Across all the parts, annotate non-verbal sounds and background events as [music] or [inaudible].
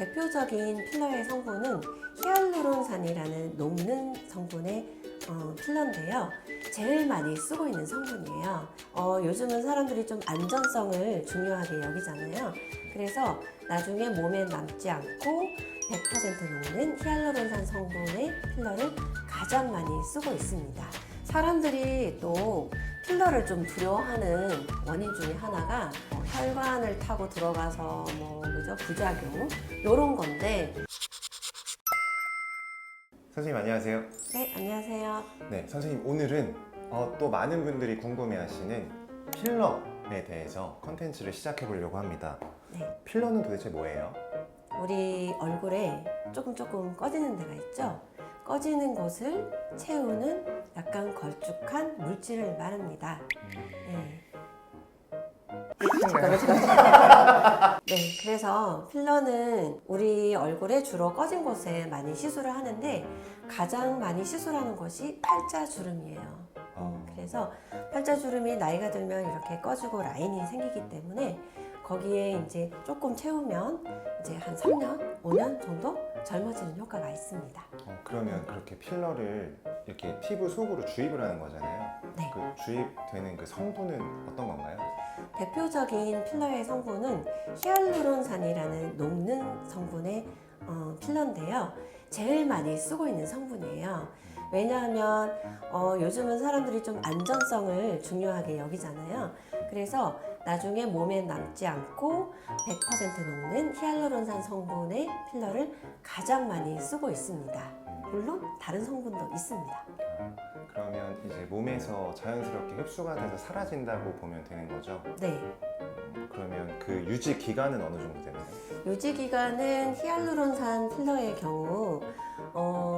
대표적인 필러의 성분은 히알루론산이라는 녹는 성분의 어, 필러인데요. 제일 많이 쓰고 있는 성분이에요. 어, 요즘은 사람들이 좀 안전성을 중요하게 여기잖아요. 그래서 나중에 몸에 남지 않고 100% 녹는 히알루론산 성분의 필러를 가장 많이 쓰고 있습니다. 사람들이 또 필러를 좀 두려워하는 원인 중에 하나가 뭐 혈관을 타고 들어가서 뭐 그죠 부작용 이런 건데 선생님 안녕하세요. 네 안녕하세요. 네, 선생님 오늘은 어, 또 많은 분들이 궁금해하시는 필러에 대해서 컨텐츠를 시작해 보려고 합니다. 네 필러는 도대체 뭐예요? 우리 얼굴에 조금 조금 꺼지는 데가 있죠. 꺼지는 곳을 채우는 약간 걸쭉한 물질을 말합니다. 네. 잠깐만, 잠깐만. 네, 그래서 필러는 우리 얼굴에 주로 꺼진 곳에 많이 시술을 하는데 가장 많이 시술하는 곳이 팔자주름이에요. 어, 그래서 팔자주름이 나이가 들면 이렇게 꺼지고 라인이 생기기 때문에 거기에 이제 조금 채우면 이제 한 3년, 5년 정도 젊어지는 효과가 있습니다. 어, 그러면 그렇게 필러를 이렇게 피부 속으로 주입을 하는 거잖아요. 네. 그 주입되는 그 성분은 어떤 건가요? 대표적인 필러의 성분은 히알루론산이라는 녹는 성분의 어, 필러인데요. 제일 많이 쓰고 있는 성분이에요. 왜냐하면 어, 요즘은 사람들이 좀 안전성을 중요하게 여기잖아요. 그래서 나중에 몸에 남지 않고 100% 녹는 히알루론산 성분의 필러를 가장 많이 쓰고 있습니다. 물론 다른 성분도 있습니다. 아, 그러면 이제 몸에서 자연스럽게 흡수가 돼서 사라진다고 보면 되는 거죠? 네. 음, 그러면 그 유지 기간은 어느 정도 되나요? 유지 기간은 히알루론산 필러의 경우 어,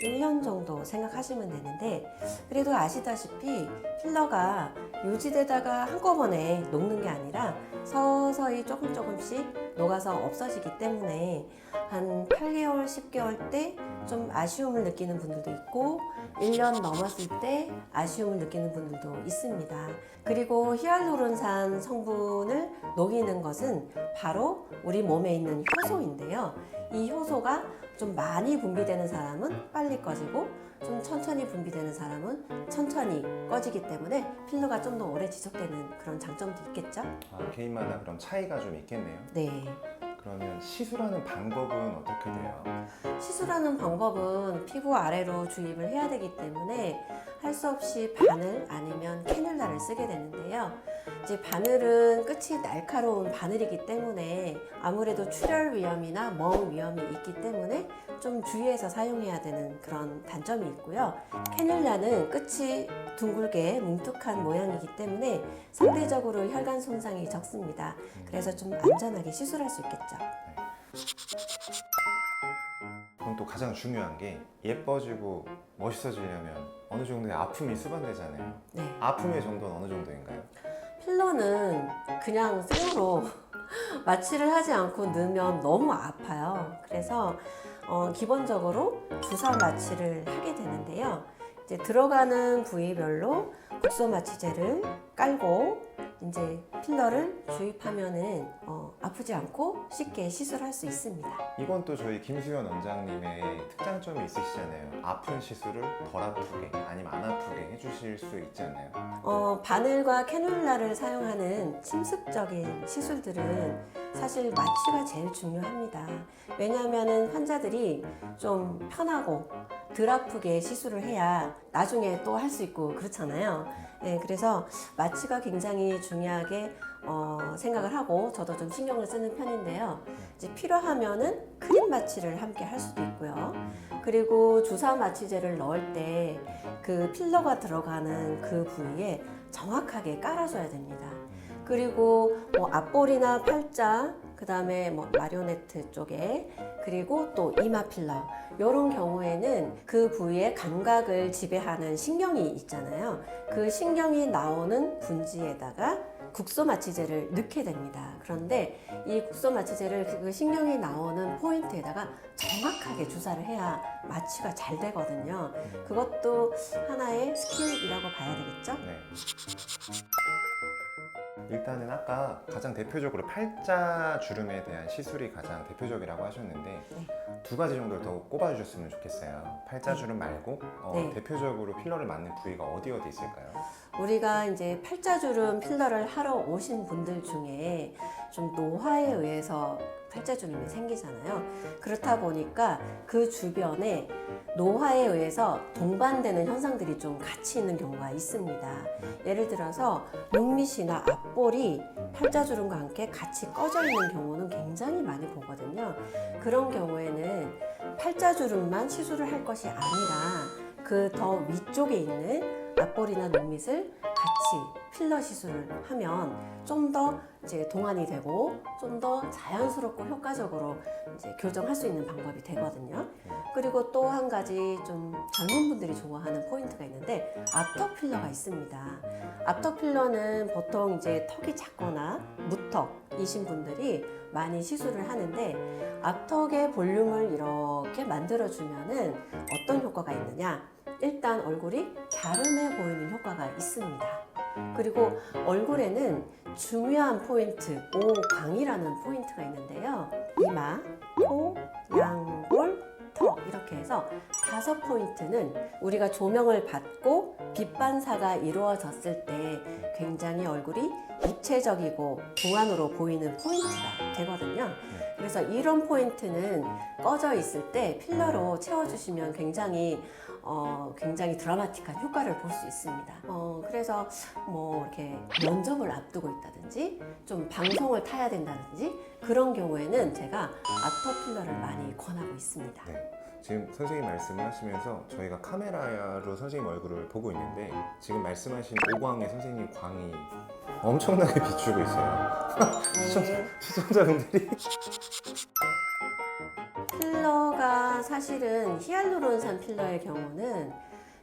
1년 정도 생각하시면 되는데 그래도 아시다시피 필러가 유지되다가 한꺼번에 녹는 게 아니라 서서히 조금 조금씩 녹아서 없어지기 때문에 한 8개월, 10개월 때 좀 아쉬움을 느끼는 분들도 있고 1년 넘었을 때 아쉬움을 느끼는 분들도 있습니다. 그리고 히알루론산 성분을 녹이는 것은 바로 우리 몸에 있는 효소인데요. 이 효소가 좀 많이 분비되는 사람은 빨리 꺼지고 좀 천천히 분비되는 사람은 천천히 꺼지기 때문에 필러가 좀 더 오래 지속되는 그런 장점도 있겠죠? 아, 개인마다 그럼 차이가 좀 있겠네요. 네. 그러면 시술하는 방법은 어떻게 돼요? 시술하는 방법은 피부 아래로 주입을 해야 되기 때문에 할 수 없이 바늘 아니면 캐뉼라를 쓰게 되는데요. 이제 바늘은 끝이 날카로운 바늘이기 때문에 아무래도 출혈 위험이나 멍 위험이 있기 때문에 좀 주의해서 사용해야 되는 그런 단점이 있고요. 캐뉼라는 끝이 둥글게 뭉툭한 모양이기 때문에 상대적으로 혈관 손상이 적습니다. 그래서 좀 안전하게 시술할 수 있겠죠. 그럼 또 가장 중요한 게 예뻐지고 멋있어지려면 어느 정도의 아픔이 수반되잖아요. 네. 아픔의 정도는 어느 정도인가요? 필러는 그냥 생으로 [laughs] 마취를 하지 않고 넣으면 너무 아파요. 그래서 어, 기본적으로 주사 마취를 하게 되는데요. 이제 들어가는 부위별로 국소 마취제를 깔고 이제 필러를 주입하면은 어, 아프지 않고 쉽게 시술할 수 있습니다. 이건 또 저희 김수현 원장님의 특장점이 있으시잖아요. 아픈 시술을 덜 아프게 아니면 안 아프게 해주실 수 있지 않나요? 어, 바늘과 캐뉼라를 사용하는 침습적인 시술들은 사실 마취가 제일 중요합니다. 왜냐하면 환자들이 좀 편하고 덜 아프게 시술을 해야 나중에 또 할 수 있고 그렇잖아요. 네, 그래서 마취가 굉장히 중요하게 어, 생각을 하고 저도 좀 신경을 쓰는 편인데요. 이제 필요하면은 크림 마취를 함께 할 수도 있고요. 그리고 주사 마취제를 넣을 때 그 필러가 들어가는 그 부위에 정확하게 깔아줘야 됩니다. 그리고 뭐 앞볼이나 팔자, 그 다음에 뭐 마리오네트 쪽에 그리고 또 이마 필러 이런 경우에는 그 부위의 감각을 지배하는 신경이 있잖아요. 그 신경이 나오는 분지에다가 국소 마취제를 넣게 됩니다. 그런데 이 국소 마취제를 그 신경이 나오는 포인트에다가 정확하게 주사를 해야 마취가 잘 되거든요. 그것도 하나의 스킬이라고 봐야 되겠죠? 네. 일단은 아까 가장 대표적으로 팔자 주름에 대한 시술이 가장 대표적이라고 하셨는데 네. 두 가지 정도를 더 꼽아주셨으면 좋겠어요. 팔자 주름 말고 어, 네. 대표적으로 필러를 맞는 부위가 어디 어디 있을까요? 우리가 이제 팔자 주름 필러를 하러 오신 분들 중에 좀 노화에 의해서 팔자주름이 생기잖아요. 그렇다 보니까 그 주변에 노화에 의해서 동반되는 현상들이 좀 같이 있는 경우가 있습니다. 예를 들어서 눈밑이나 앞볼이 팔자주름과 함께 같이 꺼져 있는 경우는 굉장히 많이 보거든요. 그런 경우에는 팔자주름만 시술을 할 것이 아니라 그 더 위쪽에 있는 앞볼이나 눈밑을 같이 필러 시술을 하면 좀 더 이제 동안이 되고 좀 더 자연스럽고 효과적으로 이제 교정할 수 있는 방법이 되거든요. 그리고 또 한 가지 좀 젊은 분들이 좋아하는 포인트가 있는데 앞턱 필러가 있습니다. 앞턱 필러는 보통 이제 턱이 작거나 무턱이신 분들이 많이 시술을 하는데 앞턱의 볼륨을 이렇게 만들어주면은 어떤 효과가 있느냐? 일단 얼굴이 갸름해 보이는 효과가 있습니다. 그리고 얼굴에는 중요한 포인트, 오광이라는 포인트가 있는데요. 이마, 코, 양볼, 턱 이렇게 해서 다섯 포인트는 우리가 조명을 받고 빛 반사가 이루어졌을 때 굉장히 얼굴이 입체적이고 동안으로 보이는 포인트가 되거든요. 그래서 이런 포인트는 꺼져 있을 때 필러로 채워주시면 굉장히 어, 굉장히 드라마틱한 효과를 볼 수 있습니다. 어, 그래서 뭐 이렇게 면접을 앞두고 있다든지 좀 방송을 타야 된다든지 그런 경우에는 제가 앞터 필러를 많이 권하고 있습니다. 네. 지금 선생님 말씀을 하시면서 저희가 카메라로 선생님 얼굴을 보고 있는데 지금 말씀하신 오광에 선생님 광이 엄청나게 비추고 있어요. 네. [laughs] 시청자 분들이 필러가 사실은 히알루론산 필러의 경우는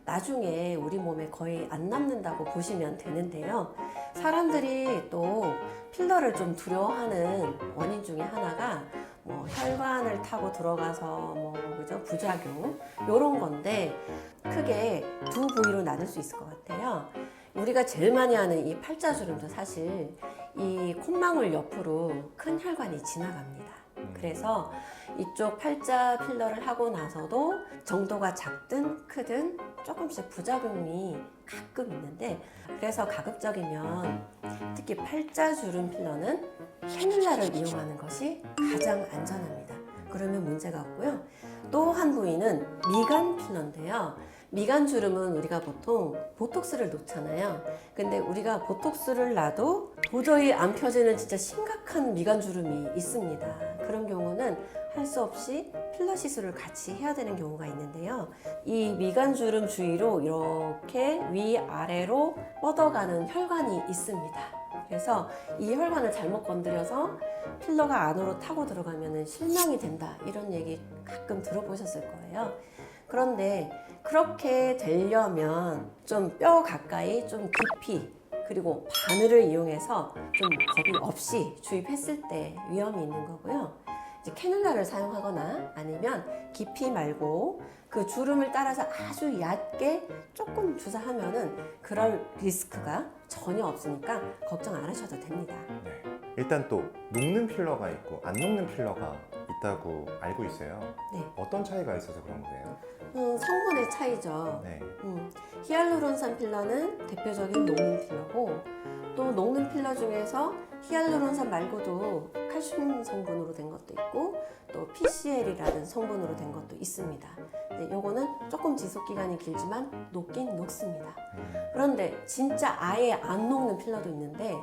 나중에 우리 몸에 거의 안 남는다고 보시면 되는데요. 사람들이 또 필러를 좀 두려워하는 원인 중에 하나가 뭐 혈관을 타고 들어가서 뭐 그죠 부작용 이런 건데 크게 두 부위로 나눌 수 있을 것 같아요. 우리가 제일 많이 하는 이 팔자주름도 사실 이 콧망울 옆으로 큰 혈관이 지나갑니다. 그래서 이쪽 팔자 필러를 하고 나서도 정도가 작든 크든 조금씩 부작용이 가끔 있는데 그래서 가급적이면 특히 팔자 주름 필러는 캐뉼라를 이용하는 것이 가장 안전합니다. 그러면 문제가 없고요. 또 한 부위는 미간 필러인데요. 미간 주름은 우리가 보통 보톡스를 놓잖아요. 근데 우리가 보톡스를 놔도 도저히 안 펴지는 진짜 심각한 미간 주름이 있습니다. 그런 경우는 할 수 없이 필러 시술을 같이 해야 되는 경우가 있는데요. 이 미간 주름 주위로 이렇게 위아래로 뻗어가는 혈관이 있습니다. 그래서 이 혈관을 잘못 건드려서 필러가 안으로 타고 들어가면 실명이 된다. 이런 얘기 가끔 들어보셨을 거예요. 그런데 그렇게 되려면 좀 뼈 가까이 좀 깊이 그리고 바늘을 이용해서 좀 겁이 없이 주입했을 때 위험이 있는 거고요. 이제 캐뉼라를 사용하거나 아니면 깊이 말고 그 주름을 따라서 아주 얕게 조금 주사하면은 그럴 리스크가 전혀 없으니까 걱정 안 하셔도 됩니다. 네. 일단 또 녹는 필러가 있고 안 녹는 필러가 있다고 알고 있어요. 네. 어떤 차이가 있어서 그런 거예요? 음, 성분의 차이죠. 네. 음, 히알루론산 필러는 대표적인 녹는 필러고 또 녹는 필러 중에서 히알루론산 말고도 칼슘 성분으로 된 것도 있고 또 PCL이라는 성분으로 된 것도 있습니다. 네, 요거는 조금 지속 기간이 길지만 녹긴 녹습니다. 음, 그런데 진짜 아예 안 녹는 필러도 있는데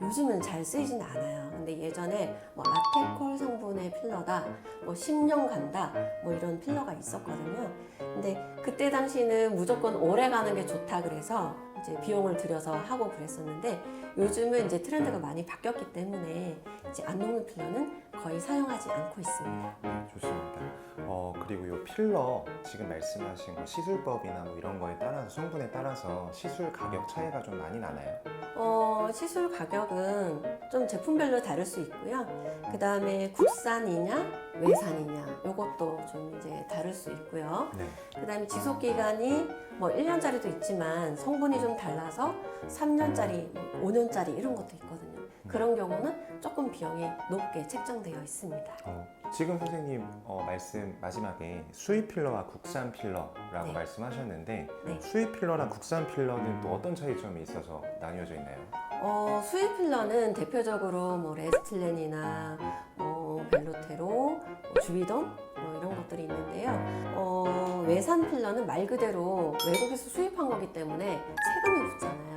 요즘은 잘 쓰이진 않아요. 근데 예전에 뭐 라테콜 성분의 필러다, 뭐 10년 간다, 뭐 이런 필러가 있었거든요. 근데 그때 당시는 무조건 오래 가는 게 좋다 그래서 이제 비용을 들여서 하고 그랬었는데 요즘은 이제 트렌드가 많이 바뀌었기 때문에 이제 안 녹는 필러는 거의 사용하지 않고 있습니다. 네, 좋습니다. 어, 그리고 이 필러 지금 말씀하신 거 시술법이나 뭐 이런 거에 따라서 성분에 따라서 시술 가격 차이가 좀 많이 나나요? 어, 시술 가격은 좀 제품별로 다를 수 있고요. 그 다음에 국산이냐, 외산이냐, 요것도 좀 이제 다를 수 있고요. 네. 그 다음에 지속 기간이 뭐 1년짜리도 있지만 성분이 좀 달라서 3년짜리, 5년짜리 이런 것도 있거든요. 그런 경우는 조금 비용이 높게 책정되어 있습니다. 어, 지금 선생님 어, 말씀 마지막에 수입 필러와 국산 필러라고 네. 말씀하셨는데 네. 수입 필러랑 국산 필러는 또 어떤 차이점이 있어서 나뉘어져 있나요? 어, 수입 필러는 대표적으로 뭐 레스틸렌이나 뭐 벨로테로, 뭐 주비돈 뭐 이런 것들이 있는데요. 어, 외산 필러는 말 그대로 외국에서 수입한 거기 때문에 세금이 붙잖아요.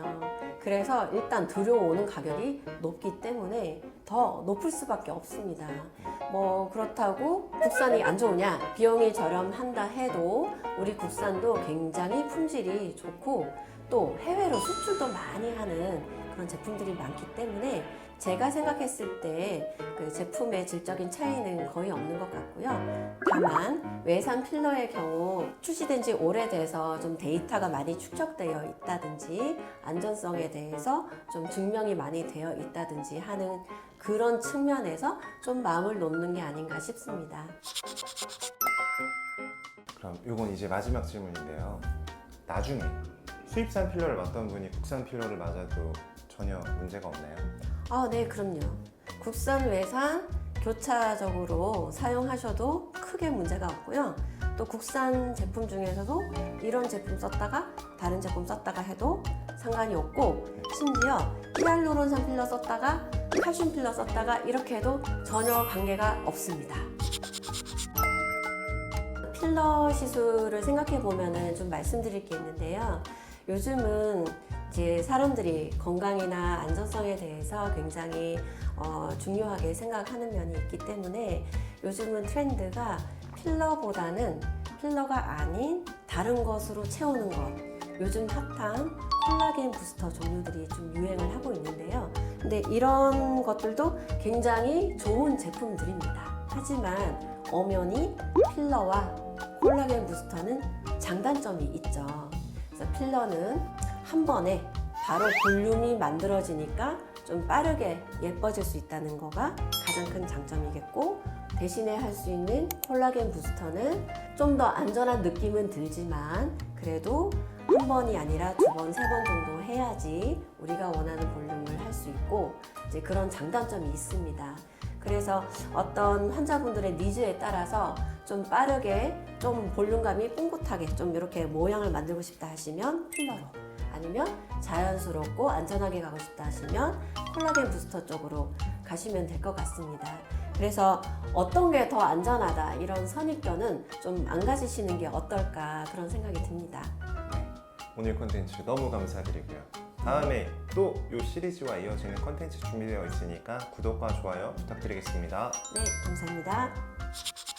그래서 일단 들여오는 가격이 높기 때문에 더 높을 수밖에 없습니다. 뭐 그렇다고 국산이 안 좋으냐? 비용이 저렴한다 해도 우리 국산도 굉장히 품질이 좋고 또 해외로 수출도 많이 하는 그런 제품들이 많기 때문에 제가 생각했을 때 그 제품의 질적인 차이는 거의 없는 것 같고요. 다만 외산 필러의 경우 출시된 지 오래돼서 좀 데이터가 많이 축적되어 있다든지 안전성에 대해서 좀 증명이 많이 되어 있다든지 하는 그런 측면에서 좀 마음을 놓는 게 아닌가 싶습니다. 그럼 이건 이제 마지막 질문인데요. 나중에 수입산 필러를 맞던 분이 국산 필러를 맞아도 전혀 문제가 없나요? 아, 네, 그럼요. 국산 외산 교차적으로 사용하셔도 크게 문제가 없고요. 또 국산 제품 중에서도 이런 제품 썼다가 다른 제품 썼다가 해도 상관이 없고 심지어 히알루론산 필러 썼다가 칼슘 필러 썼다가 이렇게 해도 전혀 관계가 없습니다. 필러 시술을 생각해 보면은 좀 말씀드릴 게 있는데요. 요즘은 이제 사람들이 건강이나 안전성에 대해서 굉장히 어, 중요하게 생각하는 면이 있기 때문에 요즘은 트렌드가 필러보다는 필러가 아닌 다른 것으로 채우는 것. 요즘 핫한 콜라겐 부스터 종류들이 좀 유행을 하고 있는데요. 근데 이런 것들도 굉장히 좋은 제품들입니다. 하지만 엄연히 필러와 콜라겐 부스터는 장단점이 있죠. 그래서 필러는 한 번에 바로 볼륨이 만들어지니까 좀 빠르게 예뻐질 수 있다는 거가 가장 큰 장점이겠고 대신에 할 수 있는 콜라겐 부스터는 좀 더 안전한 느낌은 들지만 그래도 한 번이 아니라 두 번, 세 번 정도 해야지 우리가 원하는 볼륨을 할 수 있고 이제 그런 장단점이 있습니다. 그래서 어떤 환자분들의 니즈에 따라서 좀 빠르게 좀 볼륨감이 뽕긋하게 좀 이렇게 모양을 만들고 싶다 하시면 필러로 아니면 자연스럽고 안전하게 가고 싶다 하시면 콜라겐 부스터 쪽으로 가시면 될 것 같습니다. 그래서 어떤 게 더 안전하다 이런 선입견은 좀 안 가지시는 게 어떨까 그런 생각이 듭니다. 네. 오늘 컨텐츠 너무 감사드리고요. 다음에 또 이 시리즈와 이어지는 컨텐츠 준비되어 있으니까 구독과 좋아요 부탁드리겠습니다. 네, 감사합니다.